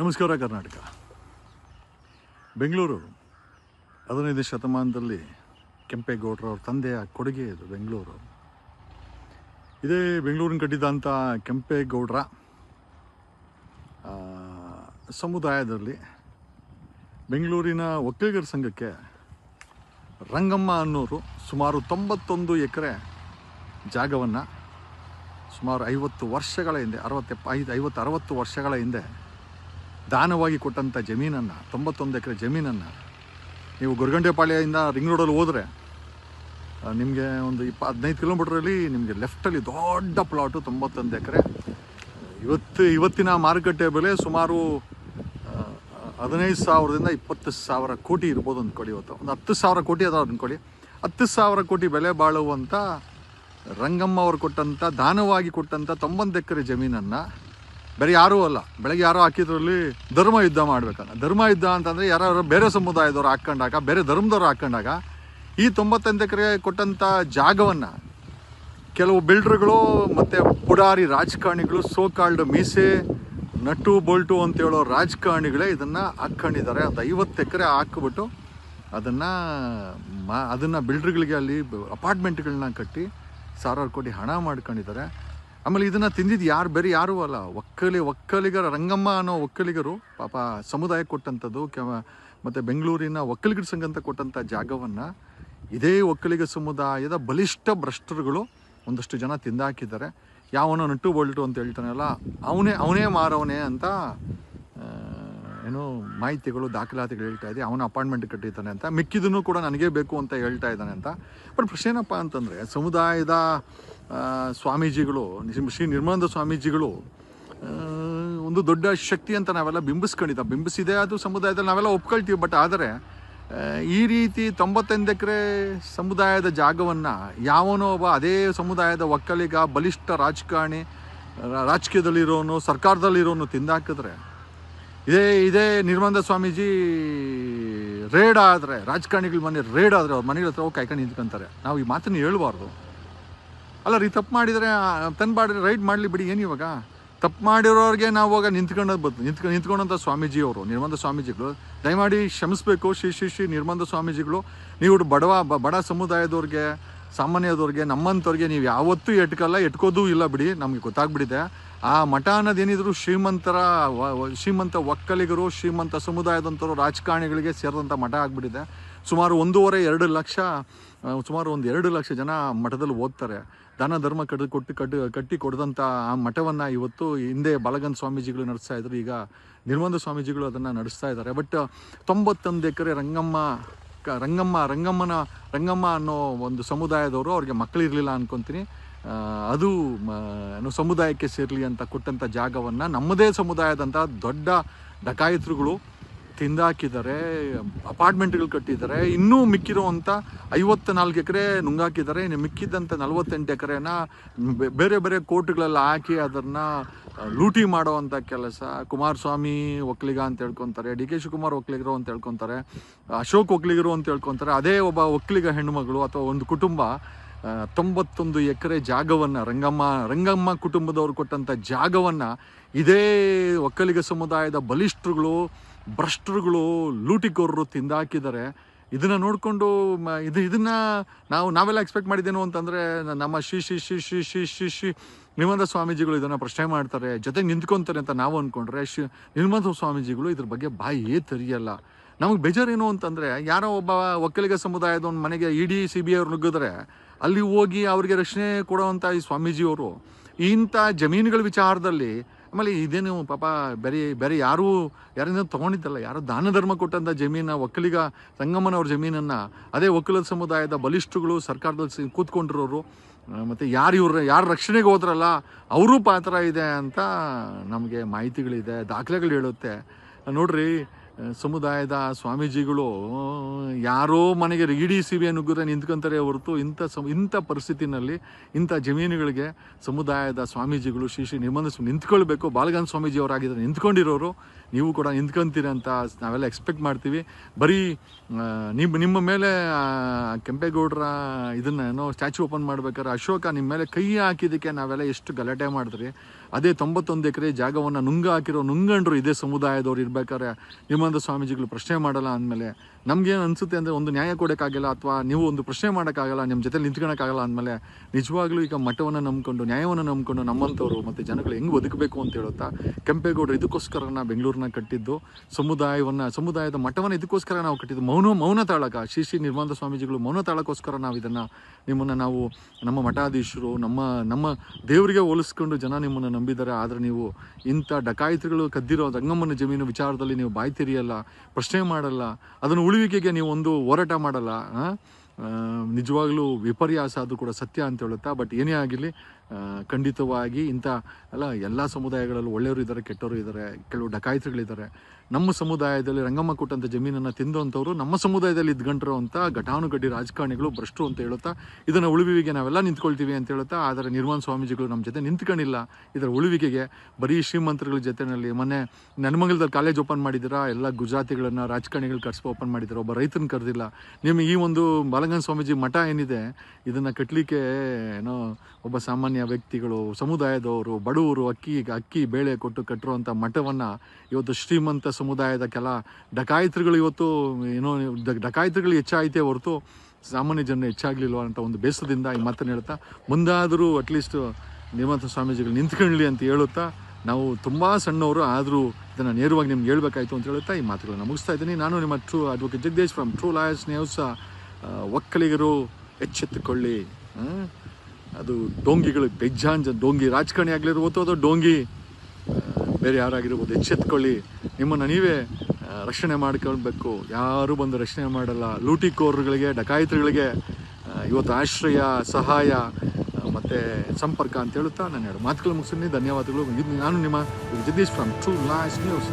ನಮಸ್ಕಾರ ಕರ್ನಾಟಕ. ಬೆಂಗಳೂರು. ಹದಿನೈದು ಶತಮಾನದಲ್ಲಿ ಕೆಂಪೇಗೌಡರವ್ರ ತಂದೆಯ ಕೊಡುಗೆ ಇದು ಬೆಂಗಳೂರು. ಇದೇ ಬೆಂಗಳೂರಿನ ಕಟ್ಟಿದಂಥ ಕೆಂಪೇಗೌಡರ ಸಮುದಾಯದಲ್ಲಿ ಬೆಂಗಳೂರಿನ ಒಕ್ಕಲಿಗರ ಸಂಘಕ್ಕೆ ರಂಗಮ್ಮ ಅನ್ನೋರು ಸುಮಾರು ತೊಂಬತ್ತೊಂದು ಎಕರೆ ಜಾಗವನ್ನು ಸುಮಾರು ಐವತ್ತು ವರ್ಷಗಳ ಹಿಂದೆ, ಅರವತ್ತೆಪ್ಪ, ಐದು, ಐವತ್ತು, ಅರವತ್ತು ವರ್ಷಗಳ ಹಿಂದೆ ದಾನವಾಗಿ ಕೊಟ್ಟಂಥ ಜಮೀನನ್ನು, ತೊಂಬತ್ತೊಂದು ಎಕರೆ ಜಮೀನನ್ನು ನೀವು ಗೊರಗಂಟೆಪಾಳ್ಯದಿಂದ ರಿಂಗ್ ರೋಡಲ್ಲಿ ಹೋದರೆ ನಿಮಗೆ ಒಂದು ಇಪ್ಪ, ಹದಿನೈದು ಕಿಲೋಮೀಟ್ರಲ್ಲಿ ನಿಮಗೆ ಲೆಫ್ಟಲ್ಲಿ ದೊಡ್ಡ ಪ್ಲಾಟು ತೊಂಬತ್ತೊಂದು ಎಕರೆ. ಇವತ್ತು, ಇವತ್ತಿನ ಮಾರುಕಟ್ಟೆ ಬೆಲೆ ಸುಮಾರು ಹದಿನೈದು ಸಾವಿರದಿಂದ ಇಪ್ಪತ್ತು ಸಾವಿರ ಕೋಟಿ ಇರ್ಬೋದು ಅಂದ್ಕೊಳ್ಳಿ ಇವತ್ತು. ಒಂದು ಹತ್ತು ಸಾವಿರ ಕೋಟಿ ಅದಾವ ಅಂದ್ಕೊಳ್ಳಿ. ಹತ್ತು ಸಾವಿರ ಕೋಟಿ ಬೆಲೆ ಬಾಳುವಂಥ ರಂಗಮ್ಮ ಅವರು ಕೊಟ್ಟಂಥ ದಾನವಾಗಿ ಕೊಟ್ಟಂಥ ತೊಂಬತ್ತು ಎಕರೆ ಜಮೀನನ್ನು ಬೇರೆ ಯಾರೂ ಅಲ್ಲ. ಬೆಳಗ್ಗೆ ಯಾರೋ ಹಾಕಿದ್ರಲ್ಲಿ ಧರ್ಮ ಯುದ್ಧ ಮಾಡ್ಬೇಕಲ್ಲ. ಧರ್ಮ ಯುದ್ಧ ಅಂತಂದರೆ ಯಾರು ಬೇರೆ ಸಮುದಾಯದವ್ರು ಹಾಕ್ಕೊಂಡಾಗ, ಬೇರೆ ಧರ್ಮದವ್ರು ಹಾಕೊಂಡಾಗ ಈ ತೊಂಬತ್ತೆಂಟು ಎಕರೆ ಕೊಟ್ಟಂಥ ಜಾಗವನ್ನು ಕೆಲವು ಬಿಲ್ಡರ್ಗಳು ಮತ್ತು ಪುಡಾರಿ ರಾಜಕಾರಣಿಗಳು, ಸೋಕಾಲ್ಡ್ ಮೀಸೆ, ನಟು ಬೋಲ್ಟು ಅಂತ ಹೇಳೋ ರಾಜಕಾರಣಿಗಳೇ ಇದನ್ನು ಹಾಕ್ಕೊಂಡಿದ್ದಾರೆ. ಅದು ಐವತ್ತು ಎಕರೆ ಹಾಕ್ಬಿಟ್ಟು ಅದನ್ನು ಮಾ, ಅದನ್ನು ಬಿಲ್ಡರ್ಗಳಿಗೆ ಅಲ್ಲಿ ಅಪಾರ್ಟ್ಮೆಂಟ್ಗಳನ್ನ ಕಟ್ಟಿ ಸಾವಿರಾರು ಕೋಟಿ ಹಣ ಮಾಡ್ಕೊಂಡಿದ್ದಾರೆ. ಆಮೇಲೆ ಇದನ್ನು ತಿಂದಿದ್ದು ಯಾರು ಬೇರೆ ಯಾರೂ ಅಲ್ಲ. ಒಕ್ಕಲಿ, ಒಕ್ಕಲಿಗರ, ರಂಗಮ್ಮ ಅನ್ನೋ ಒಕ್ಕಲಿಗರು ಪಾಪ ಸಮುದಾಯ ಕೊಟ್ಟಂಥದ್ದು ಮತ್ತೆ ಮತ್ತು ಬೆಂಗಳೂರಿನ ಒಕ್ಕಲಿಗರ ಸಂಘ ಅಂತ ಕೊಟ್ಟಂಥ ಜಾಗವನ್ನು ಇದೇ ಒಕ್ಕಲಿಗ ಸಮುದಾಯದ ಬಲಿಷ್ಠ ಭ್ರಷ್ಟರುಗಳು ಒಂದಷ್ಟು ಜನ ತಿಂದಾಕಿದ್ದಾರೆ. ಯಾವನೋ ನಟ್ಟು ಬೋಲ್ಟು ಅಂತ ಹೇಳ್ತಾನಲ್ಲ, ಅವನೇ ಅವನೇ ಮಾರವನೇ ಅಂತ ಏನೋ ಮಾಹಿತಿಗಳು, ದಾಖಲಾತಿಗಳು ಹೇಳ್ತಾ ಇದೆ, ಅವನ ಅಪಾಯಿಂಟ್ಮೆಂಟ್ ಕಟ್ಟಿದ್ದಾನೆ ಅಂತ. ಮಿಕ್ಕಿದನ್ನು ಕೂಡ ನನಗೇ ಬೇಕು ಅಂತ ಹೇಳ್ತಾ ಇದ್ದಾನೆ ಅಂತ. ಬಟ್ ಪ್ರಶ್ನೆ ಏನಪ್ಪ ಅಂತಂದರೆ, ಸಮುದಾಯದ ಸ್ವಾಮೀಜಿಗಳು ಶ್ರೀ ನಿರ್ಮಲಾನಂದ ಸ್ವಾಮೀಜಿಗಳು ಒಂದು ದೊಡ್ಡ ಶಕ್ತಿ ಅಂತ ನಾವೆಲ್ಲ ಬಿಂಬಿಸ್ಕೊಂಡಿದ್ದ. ಬಿಂಬಿಸಿದೆ ಅದು ಸಮುದಾಯದಲ್ಲಿ ನಾವೆಲ್ಲ ಒಪ್ಕೊಳ್ತೀವಿ. ಬಟ್ ಆದರೆ ಈ ರೀತಿ ತೊಂಬತ್ತೊಂದು ಎಕರೆ ಸಮುದಾಯದ ಜಾಗವನ್ನು ಯಾವನೋ ಒಬ್ಬ ಅದೇ ಸಮುದಾಯದ ಒಕ್ಕಲಿಗ, ಬಲಿಷ್ಠ ರಾಜಕಾರಣಿ ರಾಜಕೀಯದಲ್ಲಿರೋನು, ಸರ್ಕಾರದಲ್ಲಿರೋನು ತಿಂದಾಕಿದ್ರೆ ಇದೇ ಇದೇ ನಿರ್ಮಂದ ಸ್ವಾಮೀಜಿ ರೇಡ್ ಆದರೆ, ರಾಜಕಾರಣಿಗಳ ಮನೆ ರೇಡ್ ಆದರೆ ಅವ್ರ ಮನೆಗಳ ಹತ್ರ ಹೋಗಿ ಕಾಯ್ಕೊಂಡು ನಿಂತ್ಕೊಂತಾರೆ. ನಾವು ಈ ಮಾತನ್ನು ಹೇಳ್ಬಾರ್ದು. ಅಲ್ಲ ರೀ, ತಪ್ಪು ಮಾಡಿದರೆ ತಂದು ರೈಡ್ ಮಾಡಲಿ ಬಿಡಿ, ಏನು ಇವಾಗ? ತಪ್ಪು ಮಾಡಿರೋರಿಗೆ ನಾವು ಹೋಗ ನಿಂತ್ಕೊಂಡದ್ದು ಬದ್ದು ನಿಂತ್ಕೊಂಡು ನಿಂತ್ಕೊಂಡಂಥ ಸ್ವಾಮೀಜಿಯವರು ನಿರ್ಬಂಧ ಸ್ವಾಮೀಜಿಗಳು, ದಯಮಾಡಿ ಶ್ರಮಿಸ್ಬೇಕು ಶ್ರೀ ಶ್ರೀ ಶ್ರೀ ನಿರ್ಬಂಧ ಸ್ವಾಮೀಜಿಗಳು. ನೀವು ಬಡವ ಬಡ ಸಮುದಾಯದವ್ರಿಗೆ ಸಾಮಾನ್ಯದವ್ರಿಗೆ, ನಮ್ಮಂಥವ್ರಿಗೆ ನೀವು ಯಾವತ್ತೂ ಎಟ್ಕಲ್ಲ, ಎಟ್ಕೋದು ಇಲ್ಲ ಬಿಡಿ, ನಮಗೆ ಗೊತ್ತಾಗ್ಬಿಟ್ಟಿದೆ ಆ ಮಠ ಅನ್ನೋದೇನಿದ್ರು ಶ್ರೀಮಂತರ ಶ್ರೀಮಂತ ಒಕ್ಕಲಿಗರು, ಶ್ರೀಮಂತ ಸಮುದಾಯದಂಥವ್ರು, ರಾಜಕಾರಣಿಗಳಿಗೆ ಸೇರಿದಂಥ ಮಠ ಆಗಿಬಿಟ್ಟಿದೆ ಸುಮಾರು ಒಂದೂವರೆ, ಎರಡು ಲಕ್ಷ ಸುಮಾರು ಒಂದು ಎರಡು ಲಕ್ಷ ಜನ ಮಠದಲ್ಲಿ ಓದ್ತಾರೆ. ದಾನ, ಧರ್ಮ ಕಟ್ಟಿ ಕೊಟ್ಟು, ಕಟ್ಟು, ಕಟ್ಟಿ ಕೊಡಿದಂಥ ಆ ಮಠವನ್ನು ಇವತ್ತು ಹಿಂದೆ ಬಾಲಗನ್ ಸ್ವಾಮೀಜಿಗಳು ನಡೆಸ್ತಾ ಇದ್ರು. ಈಗ ನಿರ್ಮಂದ ಸ್ವಾಮೀಜಿಗಳು ಅದನ್ನು ನಡೆಸ್ತಾ ಇದ್ದಾರೆ. ಬಟ್ ತೊಂಬತ್ತೊಂದು ಎಕರೆ ರಂಗಮ್ಮ ಕ- ರಂಗಮ್ಮ, ರಂಗಮ್ಮನ, ರಂಗಮ್ಮ ಅನ್ನೋ ಒಂದು ಸಮುದಾಯದವರು ಅವ್ರಿಗೆ ಮಕ್ಕಳಿರಲಿಲ್ಲ ಅನ್ಕೊತೀನಿ. ಅದು ಸಮುದಾಯಕ್ಕೆ ಸೇರಲಿ ಅಂತ ಕೊಟ್ಟಂಥ ಜಾಗವನ್ನು ನಮ್ಮದೇ ಸಮುದಾಯದಂಥ ದೊಡ್ಡ ಡಕಾಯಿತರುಗಳು ತಿಂದಾಕಿದ್ದಾರೆ ಅಪಾರ್ಟ್ಮೆಂಟ್ಗಳು ಕಟ್ಟಿದ್ದಾರೆ ಇನ್ನೂ ಮಿಕ್ಕಿರುವಂಥ ಐವತ್ತು ನಾಲ್ಕು ಎಕರೆ ನುಂಗಾಕಿದ್ದಾರೆ ಇನ್ನು ಮಿಕ್ಕಿದ್ದಂಥ ನಲವತ್ತೆಂಟು ಎಕರೆನ ಬೇರೆ ಬೇರೆ ಕೋರ್ಟ್ಗಳೆಲ್ಲ ಹಾಕಿ ಅದನ್ನು ಲೂಟಿ ಮಾಡೋವಂಥ ಕೆಲಸ, ಕುಮಾರಸ್ವಾಮಿ ಒಕ್ಕಲಿಗ ಅಂತ ಹೇಳ್ಕೊತಾರೆ, ಡಿ ಕೆ ಶಿವಕುಮಾರ್ ಒಕ್ಕಲಿಗರು ಅಂತ ಹೇಳ್ಕೊತಾರೆ, ಅಶೋಕ್ ಒಕ್ಕಲಿಗರು ಅಂತ ಹೇಳ್ಕೊತಾರೆ, ಅದೇ ಒಬ್ಬ ಒಕ್ಕಲಿಗ ಹೆಣ್ಣುಮಗಳು ಅಥವಾ ಒಂದು ಕುಟುಂಬ ತೊಂಬತ್ತೊಂದು ಎಕರೆ ಜಾಗವನ್ನು, ರಂಗಮ್ಮ ರಂಗಮ್ಮ ಕುಟುಂಬದವರು ಕೊಟ್ಟಂಥ ಜಾಗವನ್ನು, ಇದೇ ಒಕ್ಕಲಿಗ ಸಮುದಾಯದ ಬಲಿಷ್ಠರುಗಳು ಭ್ರಷ್ಟರುಗಳು ಲೂಟಿಕೋರರು ತಿಂದಾಕಿದ್ದಾರೆ ಇದನ್ನು ನೋಡಿಕೊಂಡು ಇದು ಇದನ್ನು ನಾವು ನಾವೆಲ್ಲ ಎಕ್ಸ್ಪೆಕ್ಟ್ ಮಾಡಿದ್ದೇನು ಅಂತಂದರೆ ನಮ್ಮ ಶ್ರೀ ಶ್ರೀ ಶ್ರೀ ಶ್ರೀ ಶ್ರೀ ಶ್ರೀ ಶ್ರೀ ನಿಮಂತ ಸ್ವಾಮೀಜಿಗಳು ಇದನ್ನು ಪ್ರಶ್ನೆ ಮಾಡ್ತಾರೆ. ಜೊತೆಗೆ ನಿಂತ್ಕೊತಾರೆ ಅಂತ ನಾವು ಅಂದ್ಕೊಂಡ್ರೆ ಶ್ರೀ ನಿರ್ಮಲ ಸ್ವಾಮೀಜಿಗಳು ಇದ್ರ ಬಗ್ಗೆ ಬಾಯಿಯೇ ತೆರೆಯಲ್ಲ. ನಮಗೆ ಬೇಜಾರೇನು ಅಂತಂದರೆ ಯಾರೋ ಒಬ್ಬ ಒಕ್ಕಲಿಗ ಸಮುದಾಯದ ಒಂದು ಮನೆಗೆ ಇಡಿ ಸಿ ಬಿ ಅವ್ರು ನುಗ್ಗಿದ್ರೆ ಅಲ್ಲಿ ಹೋಗಿ ಅವರಿಗೆ ರಕ್ಷಣೆ ಕೊಡುವಂಥ ಈ ಸ್ವಾಮೀಜಿಯವರು ಇಂಥ ಜಮೀನುಗಳ ವಿಚಾರದಲ್ಲಿ ಆಮೇಲೆ ಇದೇನು ಪಾಪ, ಬೇರೆ ಬೇರೆ ಯಾರೂ ಯಾರಿಂದ ತೊಗೊಂಡಿದ್ದಲ್ಲ, ಯಾರು ದಾನ ಧರ್ಮ ಕೊಟ್ಟಂಥ ಜಮೀನ ಒಕ್ಕಲಿಗ ಸಂಗಮ್ಮನವ್ರ ಜಮೀನನ್ನು, ಅದೇ ಒಕ್ಕಲ ಸಮುದಾಯದ ಬಲಿಷ್ಠಗಳು ಸರ್ಕಾರದಲ್ಲಿ ಕೂತ್ಕೊಂಡಿರೋರು ಮತ್ತು ಯಾರು ಇವ್ರ ಯಾರು ರಕ್ಷಣೆಗೆ ಹೋದ್ರಲ್ಲ, ಅವರೂ ಪಾತ್ರ ಇದೆ ಅಂತ ನಮಗೆ ಮಾಹಿತಿಗಳಿದೆ, ದಾಖಲೆಗಳು ಹೇಳುತ್ತೆ. ನೋಡ್ರಿ ಸಮುದಾಯದ ಸ್ವಾಮೀಜಿಗಳು ಯಾರೋ ಮನೆಗೆ ಇಡೀ ಸಿ ಬಿ ನುಗ್ಗಿದ್ರೆ ನಿಂತ್ಕೊಂತಾರೆ ಹೊರತು ಇಂಥ ಸಮ, ಇಂಥ ಪರಿಸ್ಥಿತಿನಲ್ಲಿ ಇಂಥ ಜಮೀನುಗಳಿಗೆ ಸಮುದಾಯದ ಸ್ವಾಮೀಜಿಗಳು ಶ್ರೀ ಶ್ರೀ ನಿಮ್ಮನ್ನು ನಿಂತ್ಕೊಳ್ಬೇಕು. ಬಾಲಗಂಧ ಸ್ವಾಮೀಜಿ ಅವರಾಗಿದ್ದಾರೆ ನಿಂತ್ಕೊಂಡಿರೋರು, ನೀವು ಕೂಡ ನಿಂತ್ಕೊಂತೀರಿ ಅಂತ ನಾವೆಲ್ಲ ಎಕ್ಸ್ಪೆಕ್ಟ್ ಮಾಡ್ತೀವಿ. ಬರೀ ನಿಮ್ಮ ನಿಮ್ಮ ಮೇಲೆ ಕೆಂಪೇಗೌಡರ ಇದನ್ನ ಏನೋ ಸ್ಟ್ಯಾಚು ಓಪನ್ ಮಾಡ್ಬೇಕಾದ್ರೆ ಅಶೋಕ ನಿಮ್ಮ ಮೇಲೆ ಕೈ ಹಾಕಿದ್ದಕ್ಕೆ ನಾವೆಲ್ಲ ಎಷ್ಟು ಗಲಾಟೆ ಮಾಡಿದ್ರಿ. ಅದೇ ತೊಂಬತ್ತೊಂದು ಎಕರೆ ಜಾಗವನ್ನು ನುಂಗ ಹಾಕಿರೋ ನುಂಗಂಡ್ರು ಇದೇ ಸಮುದಾಯದವ್ರು ಇರ್ಬೇಕಾದ್ರೆ ನಿಮ್ಮಂಥ ಸ್ವಾಮೀಜಿಗಳು ಪ್ರಶ್ನೆ ಮಾಡಲ್ಲ ಅಂದಮೇಲೆ ಏನು ಅನಿಸುತ್ತೆ ಅಂದರೆ ಒಂದು ನ್ಯಾಯ ಕೊಡೋಕ್ಕಾಗಲ್ಲ ಅಥವಾ ನೀವು ಒಂದು ಪ್ರಶ್ನೆ ಮಾಡೋಕ್ಕಾಗಲ್ಲ ನಿಮ್ಮ ಜೊತೆ ನಿಂತ್ಕೊಳಕ್ಕಾಗಲ್ಲ ಅಂದಮೇಲೆ ನಿಜವಾಗ್ಲೂ ಈಗ ಮಠವನ್ನು ನಂಬ್ಕೊಂಡು, ನ್ಯಾಯವನ್ನು ನಂಬ್ಕೊಂಡು ನಮ್ಮಂಥವ್ರು ಮತ್ತು ಜನಗಳು ಹೆಂಗೆ ಬದುಕಬೇಕು ಅಂತ ಹೇಳುತ್ತಾ ಕೆಂಪೇಗೌಡರು ಇದಕ್ಕೋಸ್ಕರ ಬೆಂಗಳೂರನ್ನ ಕಟ್ಟಿದ್ದು, ಸಮುದಾಯವನ್ನು, ಸಮುದಾಯದ ಮಠವನ್ನು ಇದಕ್ಕೋಸ್ಕರ ನಾವು ಕಟ್ಟಿದ್ದು, ಮೌನ ಮೌನ ತಾಳಕ, ಶ್ರೀ ಶ್ರೀ ನಿರ್ಮಾನದ ಸ್ವಾಮೀಜಿಗಳು ಮೌನ ತಾಳಕ್ಕೋಸ್ಕರ ನಾವು ಇದನ್ನು ನಿಮ್ಮನ್ನು ನಾವು ನಮ್ಮ ಮಠಾಧೀಶರು, ನಮ್ಮ ನಮ್ಮ ದೇವರಿಗೆ ಹೋಲಿಸ್ಕೊಂಡು ಜನ ನಿಮ್ಮನ್ನು ನಂಬಿದ್ದಾರೆ. ಆದರೆ ನೀವು ಇಂಥ ಡಕಾಯಿತಿಗಳು ಕದ್ದಿರೋ ರಂಗಮ್ಮನ ಜಮೀನು ವಿಚಾರದಲ್ಲಿ ನೀವು ಬಾಯಿ ತೆರೆಯಲ್ಲ ಪ್ರಶ್ನೆ ಮಾಡಲ್ಲ, ಅದನ್ನು ಉಳಿವಿಕೆಗೆ ನೀವು ಒಂದು ಹೋರಾಟ ಮಾಡಲ್ಲ ನಿಜವಾಗ್ಲೂ ವಿಪರ್ಯಾಸ ಅದು ಕೂಡ ಸತ್ಯ ಅಂತ ಹೇಳುತ್ತಾ, ಬಟ್ ಏನೇ ಆಗಿರಲಿ ಖಂಡಿತವಾಗಿ ಇಂಥ, ಅಲ್ಲ, ಎಲ್ಲ ಸಮುದಾಯಗಳಲ್ಲೂ ಒಳ್ಳೆಯವರು ಇದ್ದಾರೆ, ಕೆಟ್ಟವರು ಇದ್ದಾರೆ, ಕೆಲವು ಡಕಾಯಿತಿಗಳಿದ್ದಾರೆ ನಮ್ಮ ಸಮುದಾಯದಲ್ಲಿ ರಂಗಮ್ಮ ಕೊಟ್ಟಂಥ ಜಮೀನನ್ನು ತಿಂದಂಥವ್ರು ನಮ್ಮ ಸಮುದಾಯದಲ್ಲಿ ಇದ್ಕೊಂಡಿರೋ ಅಂತ ಘಟಾನುಘಟಿ ರಾಜಕಾರಣಿಗಳು ಭ್ರಷ್ಟರು ಅಂತ ಹೇಳುತ್ತಾ, ಇದನ್ನು ಉಳಿವಿಗೆ ನಾವೆಲ್ಲ ನಿಂತ್ಕೊಳ್ತೀವಿ ಅಂತ ಹೇಳುತ್ತಾ, ಆದರೆ ನಿರ್ಮಾಣ ಸ್ವಾಮೀಜಿಗಳು ನಮ್ಮ ಜೊತೆ ನಿಂತ್ಕೊಂಡಿಲ್ಲ ಇದರ ಉಳಿವಿಗೆಗೆ ಬರೀ ಶ್ರೀಮಂತರುಗಳ ಜೊತೆನಲ್ಲಿ ಮೊನ್ನೆ ನೆನಮಂಗಲದಲ್ಲಿ ಕಾಲೇಜ್ ಓಪನ್ ಮಾಡಿದ್ದೀರಾ, ಎಲ್ಲ ಗುಜರಾತಿಗಳನ್ನು ರಾಜಕಾರಣಿಗಳು ಕರ್ಸ್ಕೊ ಓಪನ್ ಮಾಡಿದ್ದಾರೆ. ಒಬ್ಬ ರೈತನ ಕರೆದಿಲ್ಲ. ನಿಮಗೆ ಈ ಒಂದು ಬಾಲಗನ್ ಸ್ವಾಮೀಜಿ ಮಠ ಏನಿದೆ, ಇದನ್ನು ಕಟ್ಟಲಿಕ್ಕೆ ಏನೋ ಒಬ್ಬ ಸಾಮಾನ್ಯ ವ್ಯಕ್ತಿಗಳು, ಸಮುದಾಯದವರು, ಬಡವರು, ಅಕ್ಕಿ ಅಕ್ಕಿ, ಬೇಳೆ ಕೊಟ್ಟು ಕಟ್ಟಿರುವಂಥ ಮಠವನ್ನು ಇವತ್ತು ಶ್ರೀಮಂತ ಸಮುದಾಯದ ಕೆಲ ಡಕಾಯಿತ್ರಿಗಳು ಇವತ್ತು ಏನೋ ಡಕಾಯಿತ್ರಿಗಳು ಹೆಚ್ಚಾಯಿತೇ ಹೊರತು ಸಾಮಾನ್ಯ ಜನ ಹೆಚ್ಚಾಗಲಿಲ್ವ ಅಂತ ಒಂದು ಬೇಸರದಿಂದ ಈ ಮಾತನ್ನು ಹೇಳ್ತಾ, ಮುಂದಾದರೂ ಅಟ್ಲೀಸ್ಟ್ ನಿರ್ಮಂತ ಸ್ವಾಮೀಜಿಗಳು ನಿಂತ್ಕೊಳ್ಳಿ ಅಂತ ಹೇಳುತ್ತಾ, ನಾವು ತುಂಬ ಸಣ್ಣವರು, ಆದರೂ ಇದನ್ನು ನೇರವಾಗಿ ನಿಮ್ಗೆ ಹೇಳ್ಬೇಕಾಯ್ತು ಅಂತ ಹೇಳುತ್ತಾ ಈ ಮಾತುಗಳನ್ನು ಮುಗಿಸ್ತಾ ಇದ್ದೀನಿ. ನಾನು ನಿಮ್ಮ true advocate Jagadish from true lawyers news ಒಕ್ಕಲಿಗರು ಎಚ್ಚೆತ್ತುಕೊಳ್ಳಿ ಅದು ಡೋಂಗಿಗಳು ಬೆಜ್ಜಾಂಜ ಡೋಂಗಿ ರಾಜಕಾರಣಿ ಆಗಲಿರ್ಬೋದು ಅಥವಾ ಡೋಂಗಿ ಬೇರೆ ಯಾರಾಗಿರ್ಬೋದು, ಎಚ್ಚೆತ್ಕೊಳ್ಳಿ. ನಿಮ್ಮನ್ನು ನೀವೇ ರಕ್ಷಣೆ ಮಾಡ್ಕೊಳ್ಬೇಕು. ಯಾರು ಬಂದು ರಕ್ಷಣೆ ಮಾಡಲ್ಲ. ಲೂಟಿಕೋರ್ಗಳಿಗೆ, ಡಕಾಯಿತರುಗಳಿಗೆ ಇವತ್ತು ಆಶ್ರಯ, ಸಹಾಯ ಮತ್ತು ಸಂಪರ್ಕ ಅಂತ ಹೇಳುತ್ತಾ ನಾನು ಎರಡು ಮಾತುಗಳು ಮುಗಿಸ್ತೀನಿ. ಧನ್ಯವಾದಗಳು. ನಾನು ನಿಮ್ಮ Jagadish from true last news